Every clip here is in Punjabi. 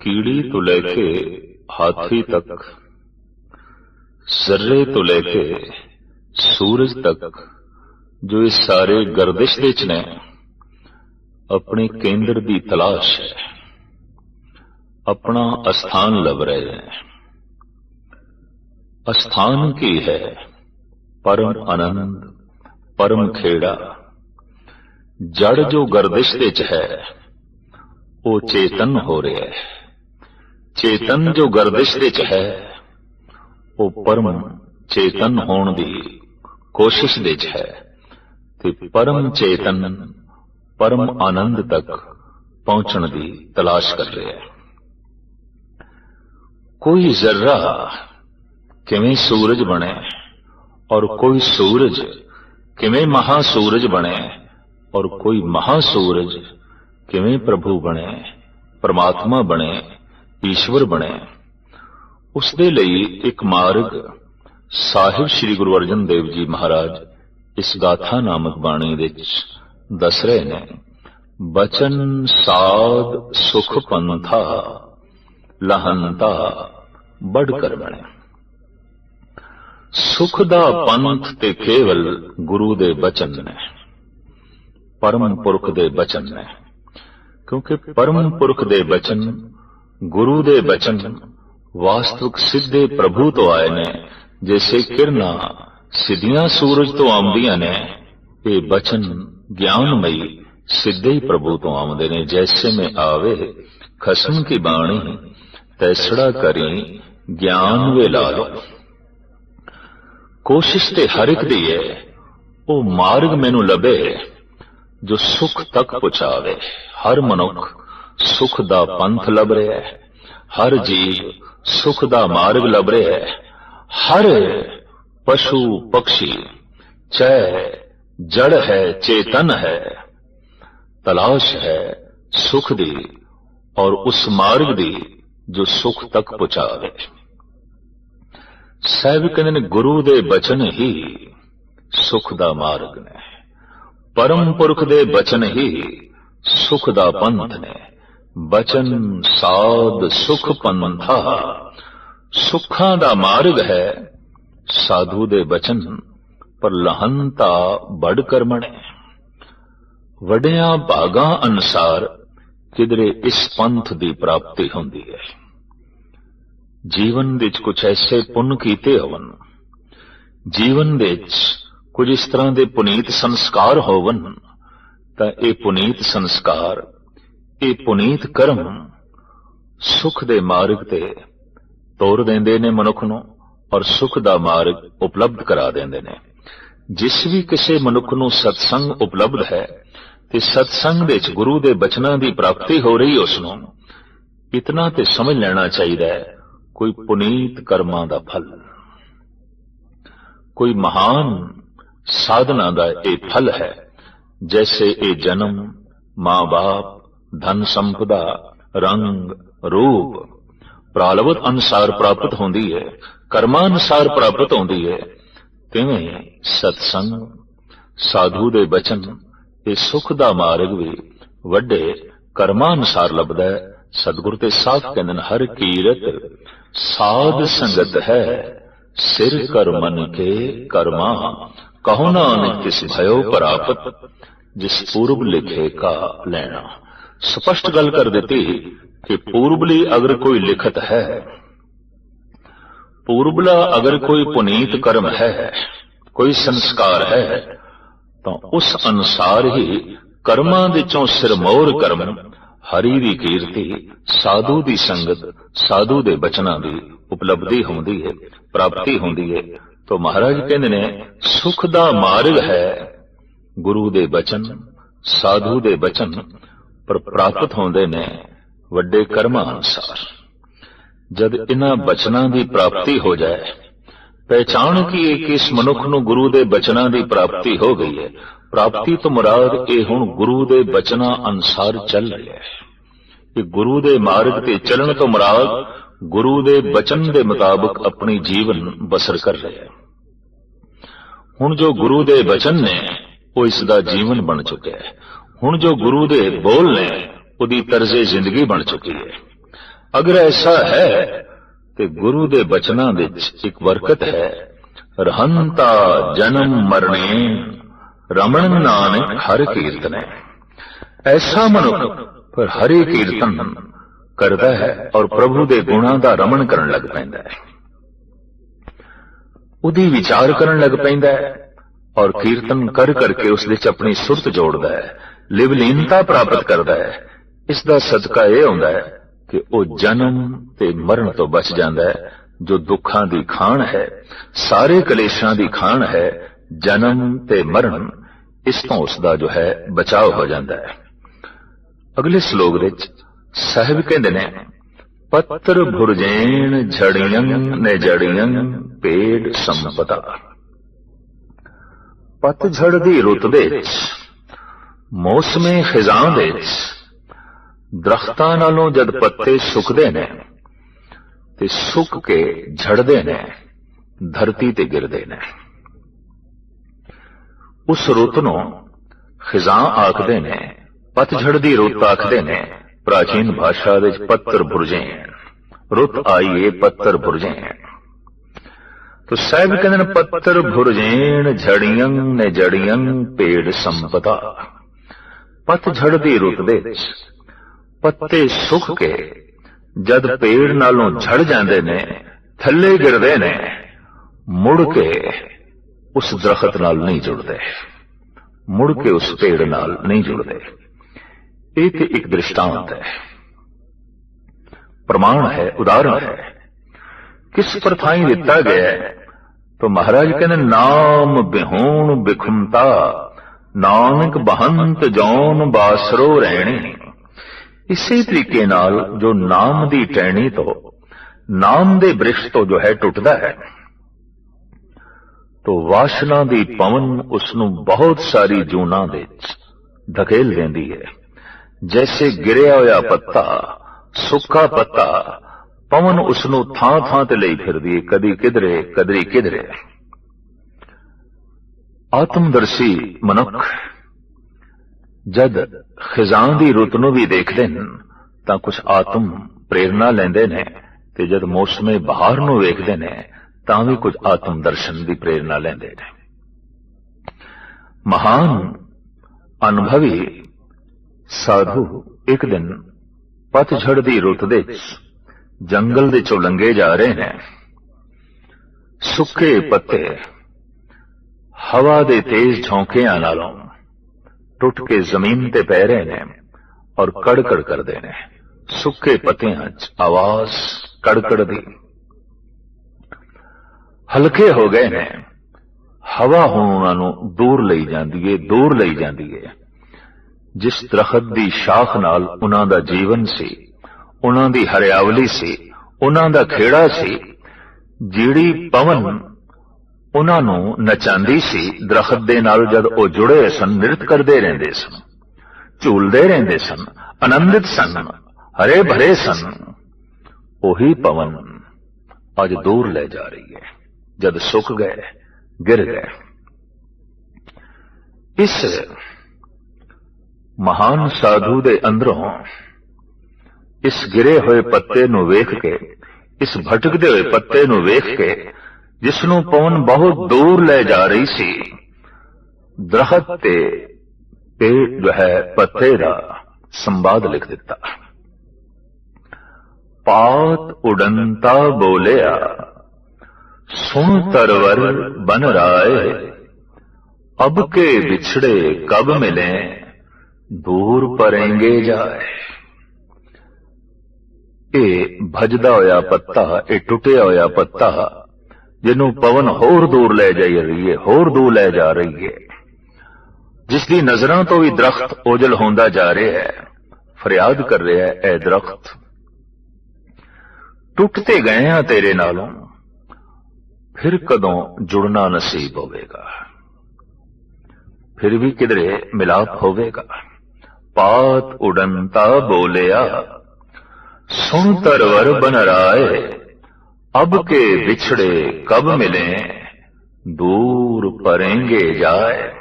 ਕੀੜੀ ਤੋਂ ਲੈ ਕੇ ਹਾਥੀ ਤੱਕ, ਜ਼ਰਰੇ ਤੋਂ ਲੈ ਕੇ ਸੂਰਜ ਤੱਕ, ਜੋ ਇਹ ਸਾਰੇ ਗਰਦਿਸ਼ ਦੇ ਚ ਨੇ, ਆਪਣੇ ਕੇਂਦਰ ਦੀ ਤਲਾਸ਼ ਹੈ, ਆਪਣਾ ਅਸਥਾਨ ਲੱਭ ਰਹੇ ਹੈ ਅਸਥਾਨ ਕੀ ਹੈ? ਪਰਮ ਆਨੰਦ, ਪਰਮ ਖੇੜਾ। ਜੜ ਜੋ ਗਰਦਿਸ਼ ਦੇ ਚ ਹੈ, ਉਹ ਚੇਤਨ ਹੋ ਰਿਹਾ ਹੈ। ਚੇਤਨ ਜੋ ਗਰਦਿਸ਼ ਦੇ ਚ ਹੈ, ਉਹ ਪਰਮ ਚੇਤਨ ਹੋਣ ਦੀ ਕੋਸ਼ਿਸ਼ ਦੇ ਚ ਹੈ ਤੇ ਪਰਮ ਚੇਤਨ ਪਰਮ ਆਨੰਦ ਤੱਕ ਪਹੁੰਚਣ ਦੀ ਤਲਾਸ਼ ਕਰ ਰਿਹਾ ਹੈ। ਕੋਈ ਜ਼ਰਰਾ ਕਿਵੇਂ ਸੂਰਜ ਬਣੇ ਔਰ ਕੋਈ ਸੂਰਜ ਕਿਵੇਂ ਮਹਾ ਸੂਰਜ ਬਣੇ ਔਰ ਕੋਈ ਮਹਾ ਸੂਰਜ ਕਿਵੇਂ ਪ੍ਰਭੂ ਬਣੇ, ਪਰਮਾਤਮਾ ਬਣੇ ਈਸ਼ਵਰ ਬਣੇ। ਉਸ ਦੇ ਲਈ ਇੱਕ ਮਾਰਗ ਸਾਹਿਬ ਸ੍ਰੀ ਗੁਰੂ ਅਰਜਨ ਦੇਵ ਜੀ ਮਹਾਰਾਜ ਇਸ ਗਾਥਾ ਨਾਮਕ ਬਾਣੀ ਵਿੱਚ ਦੱਸ ਰਹੇ ਨੇ, ਬਚਨ ਸਾਧ ਸੁਖ ਪੰਥਾ ਲਹੰਤਾ ਬੜ ਕਰ ਬਣੇ। ਸੁਖ ਦਾ ਪੰਥ ਤੇ ਕੇਵਲ ਗੁਰੂ ਦੇ ਬਚਨ ਨੇ, ਪਰਮ ਪੁਰਖ ਦੇ ਬਚਨ ਨੇ, ਕਿਉਂਕਿ ਪਰਮ ਪੁਰਖ ਦੇ ਬਚਨ ਗੁਰੂ ਦੇ ਬਚਨ ਵਾਸਤਵਿਕ ਸਿੱਧੇ ਪ੍ਰਭੂ ਤੋਂ ਆਏ ਨੇ, ਜੈਸੇ ਕਿਰਨਾ ਸਿੱਧੀਆਂ ਸੂਰਜ ਤੋਂ ਆਉਂਦੀਆਂ ਨੇ, ਇਹ ਬਚਨ ਗਿਆਨਮਈ ਸਿੱਧੇ ਹੀ ਪ੍ਰਭੂ ਤੋਂ ਆਉਂਦੇ ਨੇ, ਜੈਸੇ ਮੈਂ ਆਵੇ, ਖਸਮ ਕੀ ਬਾਣੀ, ਤੈਸੜਾ ਕਰੀ, ਗਿਆਨ ਵੇ ਲਾ ਲੋ ਕੋਸ਼ਿਸ਼ ਤੇ ਹਰ ਇੱਕ ਦੀ ਹੈ ਉਹ ਮਾਰਗ ਮੈਨੂੰ ਲੱਭੇ, ਜੋ ਸੁਖ ਤੱਕ ਪਹੁੰਚਾਵੇ ਹਰ ਮਨੁੱਖ ਸੁਖ ਦਾ ਪੰਥ ਲੱਭ ਰਿਹਾ ਹੈ। ਹਰ ਜੀਵ ਸੁਖ ਦਾ ਮਾਰਗ ਲੱਭ ਰਿਹਾ ਹੈ। ਹਰ ਪਸ਼ੂ ਪਕਸ਼ੀ, ਚੈ ਜੜ ਹੈ, ਚੇਤਨ ਹੈ। ਤਲਾਸ਼ ਹੈ ਸੁਖ ਦੀ ਔਰ ਉਸ ਮਾਰਗ ਦੀ ਜੋ ਸੁਖ ਤੱਕ ਪਹੁੰਚਾਵੇ। ਸਾਹਿਬ ਕਹਿੰਦੇ ਨੇ, ਗੁਰੂ ਦੇ ਬਚਨ ਹੀ ਸੁਖ ਦਾ ਮਾਰਗ ਨੇ। ਪਰਮ ਪੁਰਖ ਦੇ ਬਚਨ ਹੀ ਸੁਖ ਦਾ ਪੰਥ ਨੇ। ਬਚਨ ਸਾਧ ਸੁਖ ਪੰਥਾ। ਸੁੱਖਾਂ ਦਾ ਮਾਰਗ ਹੈ ਸਾਧੂ ਦੇ ਬਚਨ, ਪਰ ਲਹੰਤਾ ਬੜ ਕਰਮਣੇ। ਵਡਿਆਂ ਭਾਗਾਂ ਅਨਸਾਰ ਕਿਦਰੇ ਇਸ ਪੰਥ ਦੀ ਪ੍ਰਾਪਤੀ ਹੁੰਦੀ ਹੈ। ਜੀਵਨ ਵਿੱਚ ਕੁਝ ਐਸੇ ਪੁੰਨ ਕੀਤੇ ਹੋਵਨ, ਜੀਵਨ ਵਿੱਚ ਕੁਝ ਇਸ ਤਰ੍ਹਾਂ ਦੇ ਪੁਨੀਤ ਸੰਸਕਾਰ ਹੋਵਨ, ਤਾਂ ਇਹ ਪੁਨੀਤ ਸੰਸਕਾਰ ਇਹ ਪੁਨੀਤ ਕਰਮ ਸੁਖ ਦੇ ਮਾਰਗ ਤੇ ਤੋਰ ਦਿੰਦੇ ਨੇ ਮਨੁੱਖ ਨੂੰ ਔਰ ਸੁਖ ਦਾ ਮਾਰਗ ਉਪਲਬਧ ਕਰਾ ਦਿੰਦੇ ਨੇ। ਜਿਸ ਵੀ ਕਿਸੇ ਮਨੁੱਖ ਨੂੰ ਸਤਸੰਗ ਉਪਲਬਧ ਹੈ ਤੇ ਸਤਸੰਗ ਦੇ ਵਿੱਚ ਗੁਰੂ ਦੇ ਬਚਨਾਂ ਦੀ ਪ੍ਰਾਪਤੀ ਹੋ ਰਹੀ ਉਸ ਨੂੰ, ਇਤਨਾ ਤੇ ਸਮਝ ਲੈਣਾ ਚਾਹੀਦਾ ਹੈ, ਕੋਈ ਪੁਨੀਤ ਕਰਮਾਂ ਦਾ ਫਲ। ਕੋਈ ਮਹਾਨ ਸਾਧਨਾ ਦਾ ਇਹ ਫਲ ਹੈ, ਜੈਸੇ ਇਹ ਜਨਮ ਮਾਂ-ਬਾਪ ਧਨ ਸੰਪਦਾ, ਰੰਗ, ਰੂਪ, ਪ੍ਰਾਲਵਤ ਅਨਸਾਰ ਪ੍ਰਾਪਤ ਹੁੰਦੀ ਹੈ ਕਰਮਾਂ ਅਨਸਾਰ ਪ੍ਰਾਪਤ ਹੁੰਦੀ ਹੈ ਤਿਵੇਂ ਸਤਸੰਗ, ਸਾਧੂ ਦੇ ਬਚਨ ਇਹ ਸੁਖ ਦਾ ਮਾਰਗ ਵੀ ਵੱਡੇ ਕਰਮਾਂ ਅਨਸਾਰ ਲੱਭਦਾ ਹੈ ਸਤਿਗੁਰ ਤੇ ਸਾਥ ਕਹਿੰਦੇ ਨੇ, ਹਰ ਕੀਰਤ ਸਾਧ ਸੰਗਤ ਹੈ, ਸਿਰ ਕਰ ਮਨ ਕੇ ਕਰਮਾ, ਕਹੋ ਨਾਨਕ ਕਿਸ ਭਇਓ ਪ੍ਰਾਪਤ, ਜਿਸ ਪੂਰਬ ਲਿਖੇ ਕਾ ਲੈਣਾ। ਸਪਸ਼ਟ ਗੱਲ ਕਰ ਦਿੱਤੀ ਕਿ ਪੂਰਬਲੀ ਅਗਰ ਕੋਈ ਲਿਖਤ ਹੈ। ਪੂਰਬਲਾ ਅਗਰ ਕੋਈ ਪੁਨੀਤ ਕਰਮ ਹੈ, ਕੋਈ ਸੰਸਕਾਰ ਹੈ, ਤਾਂ ਉਸ ਅਨੁਸਾਰ ਹੀ ਕਰਮਾਂ ਵਿੱਚੋਂ ਸਿਰਮੌਰ ਕਰਮ, ਹਰੀ ਦੀ ਕੀਰਤੀ, ਸਾਧੂ ਦੀ ਸੰਗਤ, ਸਾਧੂ ਦੇ ਬਚਨਾਂ ਦੀ ਉਪਲਬਧੀ ਹੁੰਦੀ ਹੈ, ਪ੍ਰਾਪਤੀ ਹੁੰਦੀ ਹੈ। ਤਾਂ ਮਹਾਰਾਜ ਕਹਿੰਦੇ ਨੇ, ਸੁਖ ਦਾ ਮਾਰਗ ਹੈ ਗੁਰੂ ਦੇ ਬਚਨ, ਸਾਧੂ ਦੇ ਬਚਨ ਪਰ ਪ੍ਰਾਪਤ ਹੁੰਦੇ ਨੇ ਵੱਡੇ ਕਰਮਾਂ ਅਨੁਸਾਰ। ਜਦ ਇਹਨਾਂ ਬਚਨਾਂ ਦੀ ਪ੍ਰਾਪਤੀ ਹੋ ਜਾਏ, ਪਹਿਚਾਣ ਕੀ ਹੈ ਕਿ ਇਸ ਮਨੁੱਖ ਨੂੰ ਗੁਰੂ ਦੇ ਬਚਨਾਂ ਦੀ ਪ੍ਰਾਪਤੀ ਹੋ ਗਈ ਹੈ ਪ੍ਰਾਪਤੀ ਤੋਂ ਮੁਰਾਦ ਇਹ ਹੁਣ ਗੁਰੂ ਦੇ ਬਚਨਾਂ ਅਨਸਾਰ ਚੱਲ ਰਿਹਾ ਹੈ ਕਿ ਗੁਰੂ ਦੇ ਮਾਰਗ ਤੇ ਚੱਲਣ ਤੋਂ ਮੁਰਾਦ ਗੁਰੂ ਦੇ ਬਚਨ ਦੇ ਮੁਤਾਬਕ ਆਪਣੀ ਜੀਵਨ ਬਸਰ ਕਰ ਰਿਹਾ ਹੈ ਹੁਣ ਜੋ ਗੁਰੂ ਦੇ ਬਚਨ ਨੇ, ਉਹ ਇਸ ਦਾ ਜੀਵਨ ਬਣ ਚੁੱਕਿਆ ਹੈ ਹੁਣ ਜੋ ਗੁਰੂ ਦੇ ਬੋਲ ਨੇ, ਉਹਦੀ ਤਰਜ਼ੇ ਜ਼ਿੰਦਗੀ ਬਣ ਚੁੱਕੀ ਹੈ। ਅਗਰ ਐਸਾ ਹੈ ਤੇ ਗੁਰੂ ਦੇ ਬਚਨਾਂ ਵਿੱਚ ਇੱਕ ਬਰਕਤ ਹੈ, ਰਹੰਤਾ ਜਨਮ ਮਰਣੇ ਰਮਣ ਨਾਨਕ ਹਰ ਕੀਰਤਨੈ। ਐਸਾ ਮਨੁੱਖ ਪਰ ਹਰੇ ਕੀਰਤਨ ਕਰਦਾ ਹੈ ਔਰ ਪ੍ਰਭੂ ਦੇ ਗੁਣਾਂ ਦਾ ਰਮਣ ਕਰਨ ਲੱਗ ਪੈਂਦਾ ਹੈ। ਉਹਦੀ ਵਿਚਾਰ ਕਰਨ ਲੱਗ ਪੈਂਦਾ ਹੈ ਔਰ ਕੀਰਤਨ ਕਰ ਕਰਕੇ ਉਸ ਵਿੱਚ ਆਪਣੀ ਸੁਰਤ ਜੋੜਦਾ ਹੈ। ਲਿਵਲੀਨਤਾ ਪ੍ਰਾਪਤ ਕਰਦਾ ਹੈ। ਇਸ ਦਾ ਸਦਕਾ ਇਹ ਹੁੰਦਾ ਹੈ ਕਿ ਉਹ ਜਨਮ ਤੇ ਮਰਨ ਤੋਂ ਬਚ ਜਾਂਦਾ ਹੈ। ਜੋ ਦੁੱਖਾਂ ਦੀ ਖਾਣ ਹੈ, ਸਾਰੇ ਕਲੇਸ਼ਾਂ ਦੀ ਖਾਣ ਹੈ, ਜਨਮ ਤੇ ਮਰਨ, ਇਸ ਤੋਂ ਉਸ ਦਾ ਜੋ ਹੈ, ਬਚਾਅ ਹੋ ਜਾਂਦਾ ਹੈ। ਅਗਲੇ ਸ਼ਲੋਕ ਵਿੱਚ ਸਾਹਿਬ ਕਹਿੰਦੇ ਨੇ, ਪੱਤਰ ਭੁਰਜੇਣ ਝੜੀਆਂ ਨੇ ਜੜੀਆਂ ਪੇੜ ਸੰਪਦਾ ਪਤਝੜ ਦੀ ਰੁੱਤ ਦੇ ਵਿੱਚ ਮੌਸਮੇ ਖਿਜ਼ਾਂ ਦੇ ਵਿੱਚ। ਦਰਖਤਾਂ ਨਾਲੋਂ ਜਦ ਪੱਤੇ ਸੁੱਕਦੇ ਨੇ ਤੇ ਸੁੱਕ ਕੇ ਝੜਦੇ ਨੇ, ਧਰਤੀ ਤੇ ਗਿਰਦੇ ਨੇ। ਉਸ ਰੁੱਤ ਨੂੰ ਖਿਜ਼ਾਂ ਆਖਦੇ ਨੇ ਪਤਝੜ ਦੀ ਰੁੱਤ ਆਖਦੇ ਨੇ, ਪ੍ਰਾਚੀਨ ਭਾਸ਼ਾ ਵਿੱਚ ਪੱਤਰ ਭੁਰਜੇ ਰੁੱਤ ਆਈਏ ਪੱਤਰ ਬੁਰਜੇ ਤੋ ਸਾਹਿਬ ਕਹਿੰਦੇ ਨੇ, ਪੱਤਰ ਬੁਰਜੇਣ ਝੜੀਆਂ ਨੇ ਜੜੀਆਂ, ਪੇੜ ਸੰਪਦਾ। ਪਤਝੜ ਦੀ ਰੁੱਤ ਵਿੱਚ ਪੱਤੇ ਸੁੱਕ ਕੇ ਜਦ ਪੇੜ ਨਾਲੋਂ ਝੜ ਜਾਂਦੇ ਨੇ, ਥੱਲੇ ਗਿਰਦੇ ਨੇ, ਮੁੜ ਕੇ ਉਸ ਦਰਖਤ ਨਾਲ ਨਹੀਂ ਜੁੜਦੇ। ਮੁੜ ਕੇ ਉਸ ਪੇੜ ਨਾਲ ਨਹੀਂ ਜੁੜਦੇ। ਇਹ ਤੇ ਇੱਕ ਦ੍ਰਿਸ਼ਟਾਂਤ ਹੈ। ਪ੍ਰਮਾਣ ਹੈ, ਉਦਾਹਰਣ ਹੈ। ਕਿਸ ਪਰਥਾਈ ਦਿੱਤਾ ਗਿਆ ਤਾਂ ਮਹਾਰਾਜ ਕਹਿੰਦੇ, ਨਾਮ ਬਿਹੂਣ ਬਿਖਮਤਾ ਨਾਨਕ ਬਹੰਤ ਜੌਨ ਬਾਸਰੋ ਰਹਿਣੀ। ਇਸੇ ਤਰੀਕੇ ਨਾਲ ਜੋ ਨਾਮ ਦੀ ਟਹਿਣੀ ਤੋਂ, ਨਾਮ ਦੇ ਬ੍ਰਿਸ਼ ਤੋਂ ਜੋ ਹੈ ਟੁੱਟਦਾ ਹੈ, ਤੋ ਵਾਸ਼ਨਾ ਦੀ ਪਵਨ ਉਸ ਨੂੰ ਬਹੁਤ ਸਾਰੀ ਜੂਨਾਂ ਦੇ ਵਿੱਚ ਧਕੇਲ ਲੈਂਦੀ ਹੈ। ਜੈਸੇ ਗਿਰਿਆ ਹੋਇਆ ਪੱਤਾ, ਸੁੱਕਾ ਪੱਤਾ, ਪਵਨ ਉਸ ਨੂੰ ਥਾਂ ਥਾਂ ਤੇ ਲਈ ਫਿਰਦੀ ਹੈ, ਕਦੀ ਕਿਧਰੇ ਕਦਰੀ ਕਿਧਰੇ। ਆਤਮਦਰਸ਼ੀ ਮਨੁੱਖ। ਜਦ ਖਿਜ਼ਾਂ ਦੀ ਰੁੱਤ ਨੂੰ ਵੀ ਦੇਖਦੇ ਨੇ, ਤਾਂ ਕੁਝ ਆਤਮ ਪ੍ਰੇਰਣਾ ਲੈਂਦੇ ਨੇ ਤੇ ਜਦ ਮੌਸਮੇ ਬਹਾਰ ਨੂੰ ਵੇਖਦੇ ਨੇ, ਤਾਂ ਵੀ ਕੁਝ ਆਤਮ ਦਰਸ਼ਨ ਦੀ ਪ੍ਰੇਰਣਾ ਲੈਂਦੇ ਨੇ। ਮਹਾਨ ਅਨੁਭਵੀ ਸਾਧੂ ਇੱਕ ਦਿਨ ਪਤਝੜ ਦੀ ਰੁੱਤ ਦੇ ਵਿੱਚ ਜੰਗਲ ਦੇ ਚੋਂ ਲੰਘੇ ਜਾ ਰਹੇ ਨੇ। ਸੁੱਕੇ ਪੱਤੇ ਹਵਾ ਦੇ ਤੇਜ਼ ਝੋਂਕਿਆਂ ਨਾਲੋਂ ਟੁੱਟ ਕੇ ਜ਼ਮੀਨ ਤੇ ਪੈ ਰਹੇ ਨੇ ਔਰ ਕੜਕੜ ਕਰਦੇ ਨੇ। ਸੁੱਕੇ ਪੱਤਿਆਂ 'ਚ ਆਵਾਜ਼ ਕੜਕੜ ਦੀ। ਹਲਕੇ ਹੋ ਗਏ ਨੇ। ਹਵਾ ਹੁਣ ਉਹਨਾਂ ਨੂੰ ਦੂਰ ਲਈ ਜਾਂਦੀ ਏ, ਦੂਰ ਲਈ ਜਾਂਦੀ ਏ। ਜਿਸ ਦਰਖਤ ਦੀ ਸ਼ਾਖ ਨਾਲ ਉਹਨਾਂ ਦਾ ਜੀਵਨ ਸੀ, ਉਹਨਾਂ ਦੀ ਹਰਿਆਵਲੀ ਸੀ, ਉਹਨਾਂ ਦਾ ਖੇੜਾ ਸੀ, ਜਿਹੜੀ ਪਵਨ ਉਹਨਾਂ ਨੂੰ ਨਚਾਉਂਦੀ ਸੀ, ਦਰਖਤ ਦੇ ਨਾਲ ਜਦ ਉਹ ਜੁੜੇ ਸਨ, ਨ੍ਰਿਤ ਕਰਦੇ ਰਹਿੰਦੇ ਸਨ, ਝੂਲਦੇ ਰਹਿੰਦੇ ਸਨ, ਆਨੰਦਿਤ ਸਨ ਹਰੇ ਭਰੇ ਸਨ। ਉਹੀ ਪਵਨ ਅੱਜ ਦੂਰ ਲੈ ਜਾ ਰਹੀ ਹੈ, ਜਦ ਸੁੱਕ ਗਏ, ਗਿਰ ਗਏ। ਇਸ ਮਹਾਨ ਸਾਧੂ ਦੇ ਅੰਦਰੋਂ ਇਸ ਗਿਰੇ ਹੋਏ ਪੱਤੇ ਨੂੰ ਵੇਖ ਕੇ, ਇਸ ਭਟਕਦੇ ਹੋਏ ਪੱਤੇ ਨੂੰ ਵੇਖ ਕੇ ਜਿਸ ਨੂੰ ਪਵਨ ਬਹੁਤ ਦੂਰ ਲੈ ਜਾ ਰਹੀ ਸੀ ਦਰਖਤ ਤੇ ਪੇੜ ਜੋ ਹੈ ਪੱਤੇ ਦਾ ਸੰਵਾਦ ਲਿਖ ਦਿੱਤਾ ਪਾਤ ਉਡੰਤਾ ਬੋਲਿਆ ਸੁਣ ਤਰਵਰ ਬਨ ਰਾਏ ਅਬ ਕੇ ਵਿਛੜੇ ਕਬ ਮਿਲੇ ਦੂਰ ਪਰेंगे ਜਾਏ ਇਹ ਭਜਦਾ ਹੋਇਆ ਪੱਤਾ ਇਹ ਟੁੱਟਿਆ ਹੋਇਆ ਪੱਤਾ ਜਿਹਨੂੰ ਪਵਨ ਹੋਰ ਦੂਰ ਲੈ ਜਾਈ ਰਹੀ ਹੈ ਹੋਰ ਦੂਰ ਲੈ ਜਾ ਰਹੀ ਹੈ ਜਿਸ ਦੀ ਨਜ਼ਰਾਂ ਤੋਂ ਵੀ ਦਰਖਤ ਓਜਲ ਹੁੰਦਾ ਜਾ ਰਿਹਾ ਹੈ, ਫਰਿਆਦ ਕਰ ਰਿਹਾ ਹੈ, ਐ ਦਰਖਤ ਟੁੱਟਦੇ ਗਏ ਆ ਤੇਰੇ ਨਾਲੋਂ? ਫਿਰ ਕਦੋਂ ਜੁੜਨਾ ਨਸੀਬ ਹੋਵੇਗਾ? ਫਿਰ ਵੀ ਕਿਧਰੇ ਮਿਲਾਪ ਹੋਵੇਗਾ? ਪਾਤ ਉਡੰਤਾ ਬੋਲਿਆ, ਸੁਣ ਤਰਵਰ ਬਨ ਰਾਏ ਅਬ ਕੇ ਵਿਛੜੇ ਕਬ ਮਿਲੇ? ਦੂਰ ਪਰेंगे ਜਾਏ।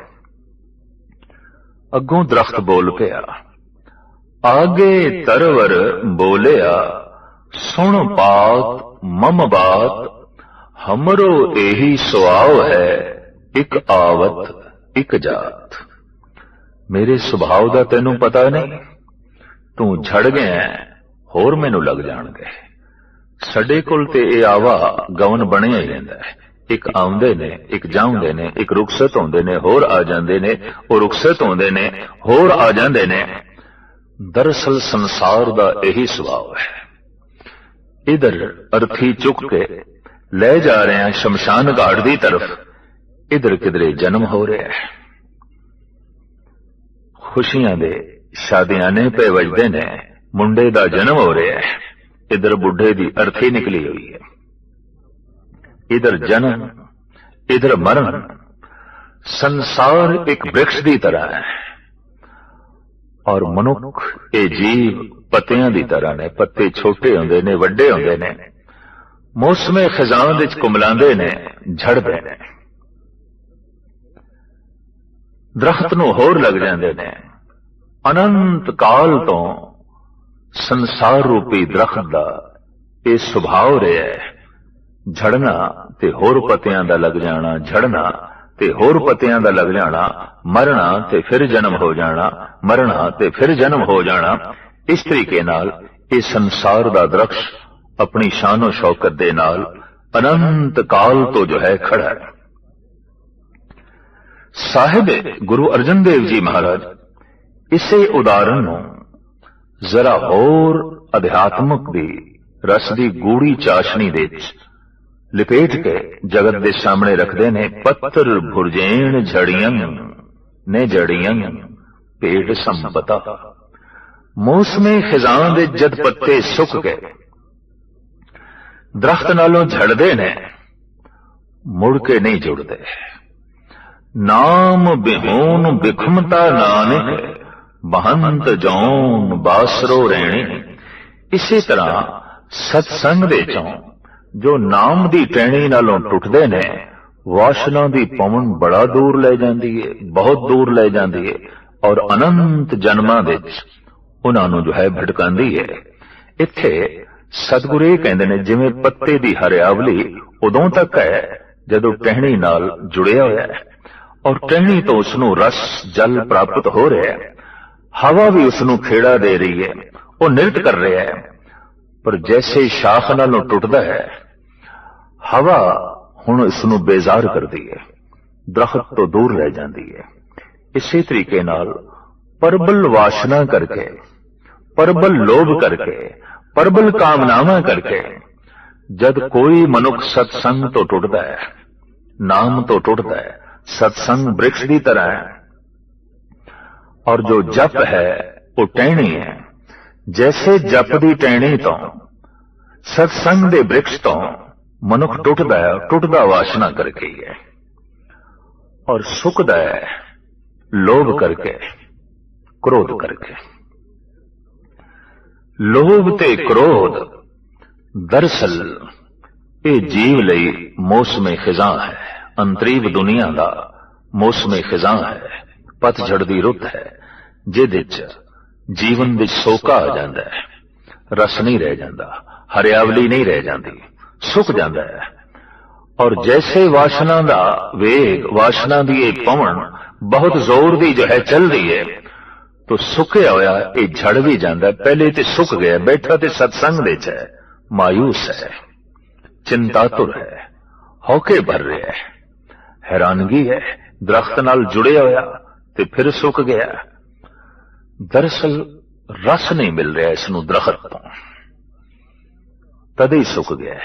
ਅੱਗੋਂ ਦਰਖਤ ਬੋਲ ਪਿਆ। ਆਗੇ ਤਰਵਰ ਬੋਲਿਆ ਸੁਣ ਬਾਤ ਮਮ ਬਾਤ ਹਮਰੋ ਇਹੀ ਸੁਆਵ ਹੈ ਇੱਕ ਆਵਤ ਇੱਕ ਜਾਤ। ਮੇਰੇ ਸੁਭਾਅ ਦਾ ਤੈਨੂੰ ਪਤਾ ਨਹੀਂ? ਤੂੰ ਝੜ ਗਿਆ ਹੋਰ ਮੈਨੂੰ ਲੱਗ ਜਾਣਗੇ। ਸਾਡੇ ਕੋਲ ਤੇ ਇਹ ਆਵਾ ਗਵਨ ਬਣਿਆ ਹੀ ਰਹਿੰਦਾ ਹੈ। ਇੱਕ ਆਉਂਦੇ ਨੇ, ਇੱਕ ਜਾਂਦੇ ਨੇ, ਇੱਕ ਰੁਖਸਤ ਹੁੰਦੇ ਨੇ, ਹੋਰ ਆ ਜਾਂਦੇ ਨੇ, ਉਹ ਰੁਖਸਤ ਹੁੰਦੇ ਨੇ, ਹੋਰ ਆ ਜਾਂਦੇ ਨੇ। ਦਰਅਸਲ ਸੰਸਾਰ ਦਾ ਇਹੀ ਸੁਭਾਅ ਹੈ। ਇਧਰ ਅਰਥੀ ਚੁੱਕ ਕੇ ਲੈ ਜਾ ਰਹੇ ਹਾਂ ਸ਼ਮਸ਼ਾਨ ਘਾਟ ਦੀ ਤਰਫ। ਇਧਰ ਕਿਧਰੇ ਜਨਮ ਹੋ ਰਿਹਾ ਹੈ। ਖੁਸ਼ੀਆਂ ਦੇ ਸ਼ਾਦੀਆਂ ਨੇ ਪੇ ਵਜਦੇ ਨੇ, ਮੁੰਡੇ ਦਾ ਜਨਮ ਹੋ ਰਿਹਾ ਹੈ। ਇਧਰ ਬੁੱਢੇ ਦੀ ਅਰਥੀ ਨਿਕਲੀ ਹੋਈ ਹੈ। ਇਧਰ ਜਨਮ, ਇਧਰ ਮਰਨ। ਸੰਸਾਰ ਇੱਕ ਬ੍ਰਿਕਸ਼ ਦੀ ਤਰ੍ਹਾਂ ਹੈ। ਔਰ ਮਨੁੱਖ ਇਹ ਜੀਵ ਪੱਤਿਆਂ ਦੀ ਤਰ੍ਹਾਂ ਨੇ, ਪੱਤੇ ਛੋਟੇ ਹੁੰਦੇ ਨੇ, ਵੱਡੇ ਹੁੰਦੇ ਨੇ। ਮੌਸਮੇ ਖਜ਼ਾਂ ਵਿੱਚ ਕੁਮਲਾਉਂਦੇ ਨੇ, ਝੜਦੇ ਨੇ। ਦਰਖਤ ਨੂੰ ਹੋਰ ਲੱਗ ਜਾਂਦੇ ਨੇ। ਅਨੰਤ ਕਾਲ ਤੋਂ ਸੰਸਾਰ ਰੂਪੀ ਦਰਖਤ ਦਾ ਇਹ ਸੁਭਾਅ ਰਿਹਾ ਹੈ। ਝੜਨਾ ਤੇ ਹੋਰ ਪਤਿਆਂ ਦਾ ਲੱਗ ਜਾਣਾ, ਝੜਨਾ ਤੇ ਹੋਰ ਪਤਿਆਂ ਦਾ ਲੱਗ ਜਾਣਾ, ਮਰਨਾ ਤੇ ਫਿਰ ਜਨਮ ਹੋ ਜਾਣਾ, ਮਰਨਾ ਤੇ ਫਿਰ ਜਨਮ ਹੋ ਜਾਣਾ, ਇਸ ਤਰੀਕੇ ਨਾਲ ਇਹ ਸੰਸਾਰ ਦਾ ਦਰਖਸ਼ ਆਪਣੀ ਸ਼ਾਨੋ ਸ਼ੌਕਤ ਦੇ ਨਾਲ ਅਨੰਤ ਕਾਲ ਤੋਂ ਜੋ ਹੈ ਖੜਾ ਹੈ। ਸਾਹਿਬ ਗੁਰੂ ਅਰਜਨ ਦੇਵ ਜੀ ਮਹਾਰਾਜ, ਇਸੇ ਉਦਾਹਰਣ ਨੂੰ ਜ਼ਰਾ ਹੋਰ ਅਧਿਆਤਮਕ ਦੀ ਰਸ ਦੀ ਗੂੜੀ ਚਾਸ਼ਨੀ ਦੇ ਵਿੱਚ ਲਪੇਟ ਕੇ ਜਗਤ ਦੇ ਸਾਹਮਣੇ ਰੱਖਦੇ ਨੇ ਪੱਤਰ ਭੁਰਜੇਣ ਝੜੀਆਂ ਨੇ ਜੜੀਆਂ ਪੇੜ ਸੰਪਤਾ। ਮੌਸਮੇ ਖਿਜ਼ਾਂ ਦੇ ਜਦ ਪੱਤੇ ਸੁੱਕ ਗਏ ਦਰਖਤ ਨਾਲੋਂ ਝੜਦੇ ਨੇ, ਮੁੜ ਕੇ ਨਹੀਂ ਜੁੜਦੇ। ਨਾਮ ਬਿਹੂਨ ਬਿਖਮਤਾ ਨਾਨਕ ਬਹੰਤ ਜੌਨ ਬਾਸਰੋ ਰਹਿਣੇ ਇਸੇ ਤਰ੍ਹਾਂ ਸਤਸੰਗ ਦੇ ਚੋਂ ਜੋ ਨਾਮ ਦੀ ਟਹਿਣੀ ਨਾਲੋਂ ਟੁੱਟਦੇ ਨੇ, ਵਾਸ਼ਨਾ ਦੀ ਪਵਨ ਬੜਾ ਦੂਰ ਲੈ ਜਾਂਦੀ ਏ, ਬਹੁਤ ਦੂਰ ਲੈ ਜਾਂਦੀ ਏ, ਔਰ ਅਨੰਤ ਜਨਮਾਂ ਵਿੱਚ ਉਹਨਾਂ ਨੂੰ ਜੋ ਹੈ ਭਟਕਾਉਂਦੀ ਏ। ਇੱਥੇ ਸਤਿਗੁਰੂ ਇਹ ਕਹਿੰਦੇ ਨੇ, ਜਿਵੇਂ ਪੱਤੇ ਦੀ ਹਰਿਆਵਲੀ ਉਦੋਂ ਤੱਕ ਹੈ ਜਦੋਂ ਟਹਿਣੀ ਨਾਲ ਜੁੜਿਆ ਹੋਇਆ ਹੈ, ਔਰ ਟਹਿਣੀ ਤੋਂ ਉਸ ਨੂੰ ਰਸ, ਜਲ ਪ੍ਰਾਪਤ ਹੋ ਰਿਹਾ ਹੈ। ਹਵਾ ਵੀ ਉਸ ਨੂੰ ਖੇੜਾ ਦੇ ਰਹੀ ਹੈ। ਉਹ ਨਿਰਤ ਕਰ ਰਿਹਾ ਹੈ। ਪਰ ਜੈਸੇ ਸ਼ਾਖ ਨਾਲੋਂ ਟੁੱਟਦਾ ਹੈ, ਹਵਾ ਹੁਣ ਇਸ ਨੂੰ ਬੇਜ਼ਾਰ ਕਰਦੀ ਹੈ। ਦਰਖਤ ਤੋਂ ਦੂਰ ਰਹਿ ਜਾਂਦੀ ਹੈ। ਇਸੇ ਤਰੀਕੇ ਨਾਲ ਪਰਬਲ ਵਾਸ਼ਨਾ ਕਰਕੇ, ਪਰਬਲ ਲੋਭ ਕਰਕੇ, ਪਰਬਲ ਕਾਮਨਾਵਾਂ ਕਰਕੇ, ਜਦ ਕੋਈ ਮਨੁੱਖ ਸਤਸੰਗ ਤੋਂ ਟੁੱਟਦਾ ਹੈ, ਨਾਮ ਤੋਂ ਟੁੱਟਦਾ ਹੈ, ਸਤਸੰਗ ਬ੍ਰਿਕਸ਼ ਦੀ ਤਰ੍ਹਾਂ ਹੈ। ਔਰ ਜੋ ਜਪ ਹੈ ਉਹ ਟਹਿਣੀ ਹੈ। ਜੈਸੇ ਜਪ ਦੀ ਟਹਿਣੀ ਤੋਂ ਸਤਸੰਗ ਦੇ ਬ੍ਰਿਕਸ਼ ਤੋਂ ਮਨੁੱਖ ਟੁੱਟਦਾ ਹੈ ਟੁੱਟਦਾ ਵਾਸ਼ਨਾ ਕਰਕੇ ਹੀ। ਹੈ ਔਰ ਸੁੱਕਦਾ ਹੈ ਲੋਭ ਕਰਕੇ ਕ੍ਰੋਧ ਕਰਕੇ। ਲੋਭ ਤੇ ਕ੍ਰੋਧ ਦਰਸਲ ਇਹ ਜੀਵ ਲਈ ਮੌਸਮੇ ਖਿਜ਼ਾਂ ਹੈ ਅੰਤਰੀਵ ਦੁਨੀਆ ਦਾ ਮੌਸਮੇ ਖਿਜ਼ਾਂ ਹੈ। ਪਤਝੜ ਦੀ ਰੁੱਤ ਹੈ, ਜਿਹਦੇ ਚ ਜੀਵਨ ਵਿੱਚ ਸੋਕਾ ਆ ਜਾਂਦਾ ਹੈ, ਰਸ ਨਹੀਂ ਰਹਿ ਜਾਂਦਾ, ਹਰਿਆਵਲੀ ਨਹੀਂ ਰਹਿ ਜਾਂਦੀ, ਸੁੱਕ ਜਾਂਦਾ ਹੈ। ਔਰ ਜੈਸੇ ਵਾਸ਼ਨਾ ਦਾ ਵੇਗ, ਵਾਸ਼ਨਾ ਦੀ ਇਹ ਪਵਨ ਬਹੁਤ ਜ਼ੋਰ ਦੀ ਜੋ ਹੈ ਚੱਲਦੀ ਹੈ, ਤੋ ਸੁੱਕਿਆ ਹੋਇਆ ਇਹ ਝੜ ਵੀ ਜਾਂਦਾ, ਪਹਿਲੇ ਤੇ ਸੁੱਕ ਗਿਆ, ਬੈਠਾ ਤੇ ਸਤਸੰਗ ਦੇ ਚ ਹੈ ਮਾਇੂਸ ਹੈ, ਚਿੰਤਾਤੁਰ ਹੈ ਹੌਕੇ ਭਰ ਰਿਹਾ ਹੈ, ਹੈਰਾਨਗੀ ਹੈ, ਦਰਖਤ ਨਾਲ ਜੁੜਿਆ ਹੋਇਆ ਤੇ ਫਿਰ ਸੁੱਕ ਗਿਆ। ਦਰਸਲ ਰਸ ਨਹੀਂ ਮਿਲ ਰਿਹਾ ਇਸ ਨੂੰ ਦਰਖਤ ਤੋਂ। ਤਦੇ ਹੀ ਸੁੱਕ ਗਿਆ।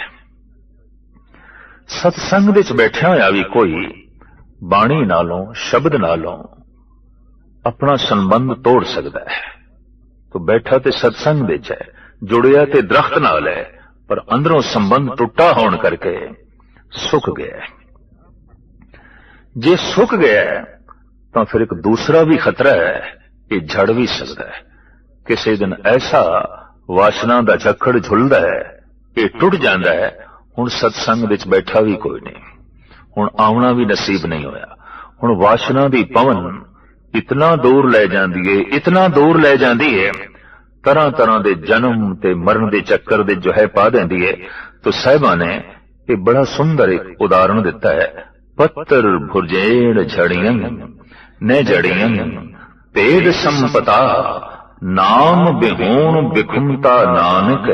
ਸਤਸੰਗ ਵਿੱਚ ਬੈਠਿਆ ਹੋਇਆ ਵੀ ਕੋਈ ਬਾਣੀ ਨਾਲੋਂ, ਸ਼ਬਦ ਨਾਲੋਂ ਆਪਣਾ ਸੰਬੰਧ ਤੋੜ ਸਕਦਾ ਹੈ। ਤੋ ਬੈਠਾ ਤੇ ਸਤਸੰਗ ਵਿੱਚ ਹੈ, ਜੁੜਿਆ ਤੇ ਦਰਖਤ ਨਾਲ ਹੈ, ਪਰ ਅੰਦਰੋਂ ਸੰਬੰਧ ਟੁੱਟਾ ਹੋਣ ਕਰਕੇ ਸੁੱਕ ਗਿਆ। ਜੇ ਸੁੱਕ ਗਿਆ ਤਾਂ ਫਿਰ ਇੱਕ ਦੂਸਰਾ ਵੀ ਖਤਰਾ ਹੈ ਕਿ ਝੜ ਵੀ ਸਕਦਾ ਹੈ। ਕਿਸੇ ਦਿਨ ਐਸਾ ਵਾਸ਼ਨਾ ਦਾ ਝੱਖੜ ਝੁੱਲਦਾ ਹੈ ਕਿ ਟੁੱਟ ਜਾਂਦਾ ਹੈ। ਹੁਣ ਸਤਸੰਗ ਵਿੱਚ ਬੈਠਾ ਵੀ ਕੋਈ ਨਹੀਂ। ਹੁਣ ਆਉਣਾ ਵੀ ਨਸੀਬ ਨਹੀਂ ਹੋਇਆ। ਹੁਣ ਵਾਸ਼ਨਾ ਦੀ ਪਵਨ ਇਤਨਾ ਦੂਰ ਲੈ ਜਾਂਦੀ ਏ, ਇਤਨਾ ਦੂਰ ਲੈ ਜਾਂਦੀ ਏ। ਤਰ੍ਹਾਂ ਤਰ੍ਹਾਂ ਦੇ ਜਨਮ ਤੇ ਮਰਨ ਦੇ ਚੱਕਰ ਦੇ ਜੋ ਪਾ ਦਿੰਦੀ ਹੈ ਤੋ ਸਾਹਿਬਾਂ ਨੇ ਇਹ ਬੜਾ ਸੁੰਦਰ ਇੱਕ ਉਦਾਹਰਣ ਦਿੱਤਾ ਹੈ। ਪੱਤਰ ਭੁਰਜੇੜ ਝੜੀਆਂ। ਨੇ ਜੜੀਆਂ ਪੇੜ ਸੰਪਤਾ, ਨਾਮ ਬਿਹੂਣ ਬਿਖੁਮਤਾ ਨਾਨਕ,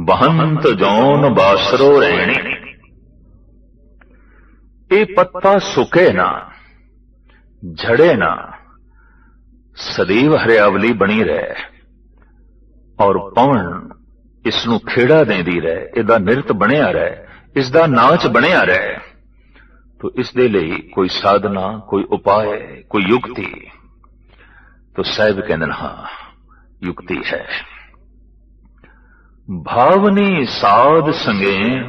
ਬਹੰਤ ਜੋਨ ਬਾਸਰੋ ਰਹਿਣੀ ਇਹ ਪੱਤਾ ਸੁਕੇ ਨਾ, ਝੜੇ ਨਾ, ਸਦੀਵ ਹਰਿਆਵਲੀ ਬਣੀ ਰਹੇ, ਔਰ ਪਵਨ ਇਸ ਨੂੰ ਖੇੜਾ ਦੇਂਦੀ ਰਹੇ, ਇਹਦਾ ਨਿਰਤ ਬਣਿਆ ਰਹੇ ਇਸ ਦਾ ਨਾਚ ਬਣਿਆ ਰਹੇ। ਤੋ ਇਸ ਦੇ ਲਈ ਕੋਈ ਸਾਧਨਾ, ਕੋਈ ਉਪਾਅ ਕੋਈ ਯੁਕਤੀ? ਤੋ ਸਾਹਿਬ ਕਹਿੰਦੇ ਨੇ, ਹਾਂ, ਯੁਕਤੀ ਹੈ। ਭਾਵਨੀ ਸਾਧ ਸੰਗੇ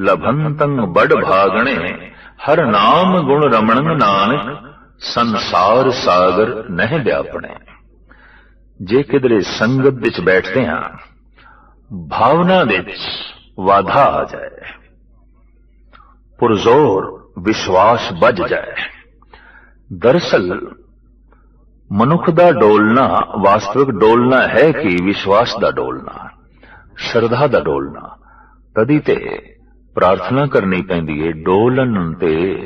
ਲਭੰਤੰ ਬੜ ਭਾਗਣੇ, ਹਰ ਨਾਮ ਗੁਣ ਰਮਣ ਨਾਨਕ, ਸੰਸਾਰ ਸਾਗਰ ਨਹੀਂ ਵਿਆਪਣੇ ਜੇ ਕਿਧਰੇ ਸੰਗਤ ਵਿੱਚ ਬੈਠਦੇ ਹਾਂ, ਭਾਵਨਾ ਦੇ ਵਿੱਚ ਵਾਧਾ ਆ ਜਾਏ। ਪੁਰਜ਼ੋਰ ਵਿਸ਼ਵਾਸ ਵੱਜ ਜਾਏ। ਦਰਸਲ, ਮਨੁੱਖ ਦਾ ਡੋਲਣਾ ਵਾਸਤਵਿਕ ਡੋਲਣਾ ਹੈ ਕਿ ਵਿਸ਼ਵਾਸ ਦਾ ਡੋਲਣਾ, ਸ਼ਰਧਾ ਦਾ ਡੋਲਣਾ। ਤਦੀ ਤੇ ਪ੍ਰਾਰਥਨਾ ਕਰਨੀ ਪੈਂਦੀ ਏ ਡੋਲਨ ਤੇ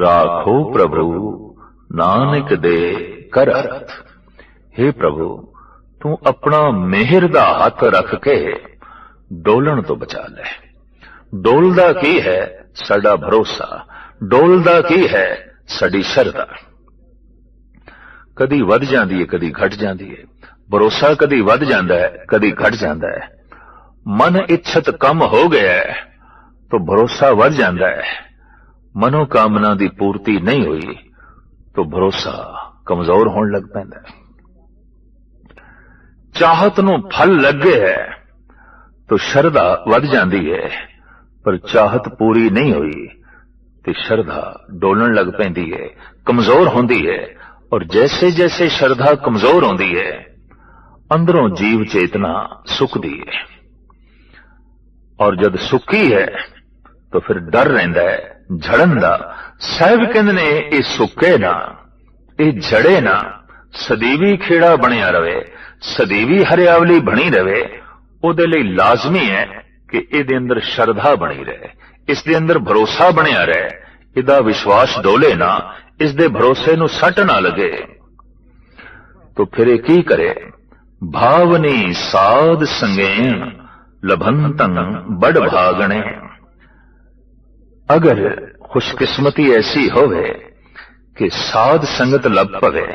ਰਾਖੋ ਪ੍ਰਭੂ, ਨਾਨਕ ਦੇ ਕਰ ਅਰਥ। हे ਪ੍ਰਭੂ, ਤੂੰ ਆਪਣਾ ਮਿਹਰ ਦਾ ਹੱਥ ਰੱਖ ਕੇ ਡੋਲਣ ਤੋਂ ਬਚਾ ਲੈ। ਡੋਲਦਾ ਕੀ ਹੈ? ਸਾਡਾ ਭਰੋਸਾ। ਡੋਲਦਾ ਕੀ ਹੈ? ਸਾਡੀ ਸ਼ਰਧਾ। ਕਦੀ ਵੱਧ ਜਾਂਦੀ ਹੈ ਕਦੀ ਘਟ ਜਾਂਦੀ ਹੈ ਭਰੋਸਾ ਕਦੀ ਵੱਧ ਜਾਂਦਾ ਹੈ ਕਦੀ ਘਟ ਜਾਂਦਾ ਹੈ ਮਨ ਇੱਛਤ ਕਮ ਹੋ ਗਿਆ ਹੈ ਤਾਂ ਭਰੋਸਾ ਵੱਧ ਜਾਂਦਾ ਹੈ ਮਨੋ ਕਾਮਨਾ ਦੀ ਪੂਰਤੀ ਨਹੀਂ ਹੋਈ, ਤਾਂ ਭਰੋਸਾ ਕਮਜ਼ੋਰ ਹੋਣ ਲੱਗ ਪੈਂਦਾ ਹੈ ਚਾਹਤ ਨੂੰ ਫਲ ਲੱਗੇ ਹੈ, ਤਾਂ ਸ਼ਰਧਾ ਵੱਧ ਜਾਂਦੀ ਹੈ ਪਰ ਚਾਹਤ ਪੂਰੀ ਨਹੀਂ ਹੋਈ ਤੇ ਸ਼ਰਧਾ ਡੋਲਣ ਲੱਗ ਪੈਂਦੀ ਹੈ, ਕਮਜ਼ੋਰ ਹੁੰਦੀ ਹੈ ਔਰ ਜੈਸੇ ਜੈਸੇ ਸ਼ਰਧਾ ਕਮਜ਼ੋਰ ਹੁੰਦੀ ਹੈ, ਅੰਦਰੋਂ ਜੀਵ ਚੇਤਨਾ ਸੁੱਕਦੀ ਹੈ। ਔਰ ਜਦ ਸੁੱਕੀ ਹੈ, ਤਾਂ ਫਿਰ ਡਰ ਰਹਿੰਦਾ ਹੈ, ਝੜਨ ਦਾ। ਸਾਹਿਬ ਕਹਿੰਦੇ ਨੇ, ਇਹ ਸੁੱਕੇ ਨਾ, ਇਹ ਝੜੇ ਨਾ, ਸਦੀਵੀ ਖੇੜਾ ਬਣਿਆ ਰਵੇ, ਸਦੀਵੀ ਹਰਿਆਵਲੀ ਬਣੀ ਰਵੇ, ਉਹਦੇ ਲਈ ਲਾਜ਼ਮੀ ਹੈ ਕਿ ਇਹਦੇ ਅੰਦਰ ਸ਼ਰਧਾ ਬਣੀ ਰਹੇ, ਇਸ ਦੇ ਅੰਦਰ ਭਰੋਸਾ ਬਣਿਆ ਰਹੇ, ਇਹਦਾ ਵਿਸ਼ਵਾਸ ਡੋਲੇ ਨਾ, ਇਸ ਦੇ ਭਰੋਸੇ ਨੂੰ ਸੱਟ ਨਾ ਲਗੇ। ਤੋ ਫਿਰ ਇਹ ਕੀ ਕਰੇ? ਭਾਵਨੀ ਸਾਧ ਸੰਗੇਨ ਲਭੰਤੰ ਬੜ ਭਾਗਣੇ। ਅਗਰ ਖੁਸ਼ਕਿਸਮਤੀ ਐਸੀ ਹੋਵੇ ਕਿ ਸਾਧ ਸੰਗਤ ਲੱਭ ਪਵੇ,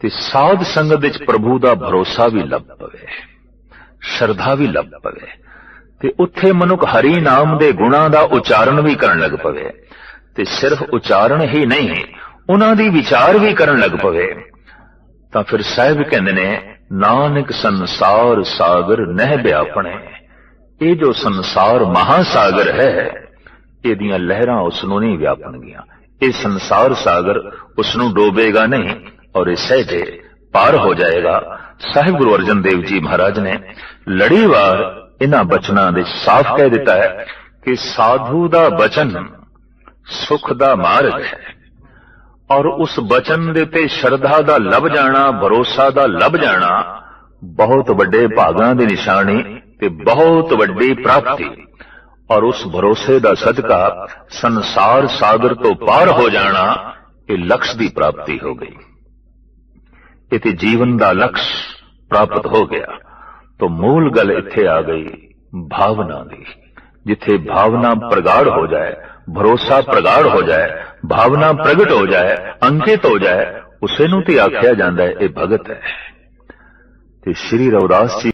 ਤੇ ਸਾਧ ਸੰਗਤ ਵਿੱਚ ਪ੍ਰਭੂ ਦਾ ਭਰੋਸਾ ਵੀ ਲੱਭ ਪਵੇ, ਸ਼ਰਧਾ ਵੀ ਲੱਭ ਪਵੇ ਤੇ ਉੱਥੇ ਮਨੁੱਖ ਹਰੀ ਨਾਮ ਦੇ ਗੁਣਾਂ ਦਾ ਉਚਾਰਨ ਵੀ ਕਰਨ ਲੱਗ ਪਵੇ। ਤੇ ਸਿਰਫ ਉਚਾਰਨ ਹੀ ਨਹੀਂ, ਉਹਨਾਂ ਦੀ ਵਿਚਾਰ ਵੀ ਕਰਨ ਲੱਗ ਪਵੇ। ਤਾਂ ਫਿਰ ਸਾਹਿਬ ਕਹਿੰਦੇ ਨੇ, ਨਾਨਕ ਸੰਸਾਰ ਸਾਗਰ ਨਹਿ ਵਿਆਪਣੇ ਇਹ ਜੋ ਸੰਸਾਰ ਮਹਾਸਾਗਰ ਹੈ, ਇਹਦੀਆਂ ਲਹਿਰਾਂ ਉਸ ਨੂੰ ਨਹੀਂ ਵਿਆਪਣਗੀਆਂ। ਇਹ ਸੰਸਾਰ ਸਾਗਰ ਉਸ ਨੂੰ ਡੋਬੇਗਾ ਨਹੀਂ ਔਰ ਇਹ ਸਹਿਜੇ ਪਾਰ ਹੋ ਜਾਏਗਾ। ਸਾਹਿਬ ਗੁਰੂ ਅਰਜਨ ਦੇਵ ਜੀ ਮਹਾਰਾਜ ਨੇ ਲੜੀਵਾਰ ਇਹਨਾਂ ਬਚਨਾਂ ਦੇ ਸਾਫ਼ ਕਹਿ ਦਿੱਤਾ ਹੈ ਕਿ ਸਾਧੂ ਦਾ ਬਚਨ ਸੁਖ ਦਾ ਮਾਰਗ ਹੈ। ਔਰ ਉਸ ਬਚਨ ਦੇ ਤੇ ਸ਼ਰਧਾ ਦਾ ਲੱਭ ਜਾਣਾ, ਭਰੋਸਾ ਦਾ ਲੱਭ ਜਾਣਾ ਬਹੁਤ ਵੱਡੇ ਭਾਗਾਂ ਦੀ ਨਿਸ਼ਾਨੀ ਤੇ ਬਹੁਤ ਵੱਡੀ ਪ੍ਰਾਪਤੀ। ਔਰ ਉਸ ਭਰੋਸੇ ਦਾ ਸਦਕਾ ਸੰਸਾਰ ਸਾਗਰ ਤੋਂ ਪਾਰ ਹੋ ਜਾਣਾ ਇਹ ਲਕਸ਼ ਦੀ ਪ੍ਰਾਪਤੀ ਹੋ ਗਈ। ਇਹ ਤੇ ਜੀਵਨ ਦਾ ਲਕਸ਼ ਪ੍ਰਾਪਤ ਹੋ ਗਿਆ। ਤਾਂ ਮੂਲ ਗੱਲ ਇੱਥੇ ਆ ਗਈ, ਭਾਵਨਾ ਦੀ। ਜਿੱਥੇ ਭਾਵਨਾ ਪ੍ਰਗਾੜ ਹੋ ਜਾਏ, ਭਰੋਸਾ ਪ੍ਰਗਾੜ ਹੋ ਜਾਏ, ਭਾਵਨਾ ਪ੍ਰਗਟ ਹੋ ਜਾਏ, ਅੰਕਿਤ ਹੋ ਜਾਏ, ਉਸੇ ਨੂੰ ਤੇ ਆਖਿਆ ਜਾਂਦਾ ਹੈ, ਇਹ ਭਗਤ ਹੈ। ਤੇ ਸ਼੍ਰੀ ਰਵਿਦਾਸ ਜੀ